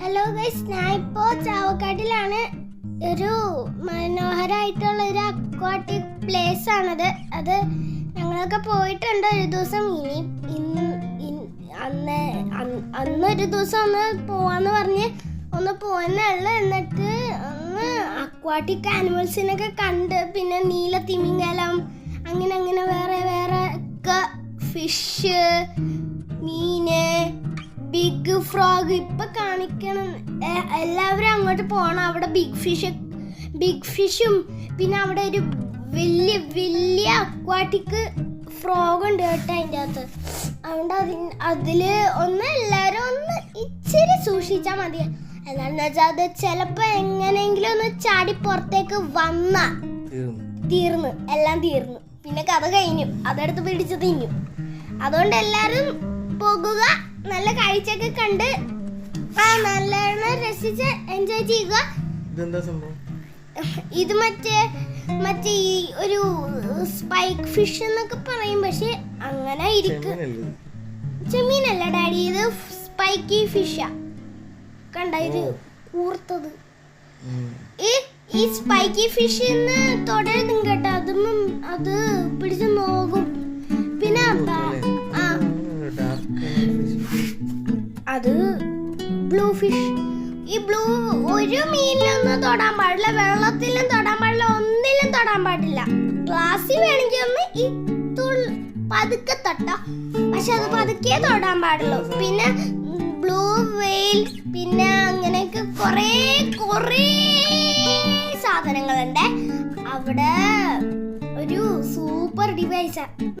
Hello guys ഞാൻ ഇപ്പോ ചാവക്കാട്ടിലാണ്. ഒരു മനോഹരമായിട്ടുള്ള ഒരു അക്വാട്ടിക് പ്ലേസ് ആണത്. അത് ഞങ്ങളൊക്കെ പോയിട്ടുണ്ട് ഒരു ദിവസം. ഇനി ഇന്ന് അന്ന് അന്ന് ഒരു ദിവസം ഒന്ന് പോവാന്ന് പറഞ്ഞ് ഒന്ന് പോയെന്നുള്ളു എന്നിട്ട് ഒന്ന് അക്വാട്ടിക് ആനിമൽസിനൊക്കെ കണ്ട് പിന്നെ നീല തിമിംഗലം അങ്ങനെ അങ്ങനെ വേറെ വേറെ ഒക്കെ ഫിഷ് മീന് ബിഗ് ഫ്രോഗ് ഇപ്പൊ കാണിക്കണം എല്ലാവരും അങ്ങോട്ട് പോണം. അവിടെ ബിഗ് ഫിഷ് ബിഗ് ഫിഷും പിന്നെ അവിടെ ഒരു വലിയ വലിയ അക്വാട്ടിക് ഫ്രോഗ് ഉണ്ട് കേട്ടോ അതിന്റെ അകത്ത്. അതുകൊണ്ട് അതിൽ അതിൽ ഒന്ന് എല്ലാവരും ഒന്ന് ഇച്ചിരി സൂക്ഷിച്ചാൽ മതി. എന്താണെന്ന് വെച്ചാൽ അത് ചിലപ്പോൾ എങ്ങനെയെങ്കിലും ഒന്ന് ചാടി പുറത്തേക്ക് വന്ന തീർന്നു എല്ലാം തീർന്നു. പിന്നെ കഥ കഴിഞ്ഞു. അതെടുത്ത് പിടിച്ച് തിന്നു. അതുകൊണ്ട് എല്ലാവരും പോകുക. നല്ല കാഴ്ചയൊക്കെ കണ്ട് നല്ലോണം രസിച്ച് എൻജോയ് ചെയ്യുക. ഇതെന്താ സംഭവം? ഇത് മറ്റേ മറ്റേ ഈ ഒരു സ്പൈക്ക് ഫിഷ് എന്നൊക്കെ പറയും. പക്ഷെ അങ്ങനെ ഇരിക്കും. ചെമ്മീനല്ലേ ഡാഡി ഇത് സ്പൈക്കി ഫിഷാ കണ്ട ഇത്. കൂർത്തത്. ഈ ഈ സ്പൈക്കി എന്ന് തുടരുന്നു കേട്ടോ. അതും അത് അത് ബ്ലൂ ഫിഷ് ഈ ബ്ലൂ ഒരു മീനിലൊന്നും തൊടാൻ പാടില്ല. വെള്ളത്തിലും തൊടാൻ പാടില്ല. ഒന്നിലും തൊടാൻ പാടില്ല. ഗ്ലാസ്സിൽ വേണമെങ്കിൽ ഒന്ന് ഈ പതുക്കെ തൊട്ടോ. പക്ഷെ അത് പതുക്കെ തൊടാൻ പാടുള്ളൂ. പിന്നെ ബ്ലൂ വെയിൽ പിന്നെ അങ്ങനെയൊക്കെ കുറേ കുറേ സാധനങ്ങളുണ്ട്. അവിടെ ഒരു സൂപ്പർ ഡിവൈസാ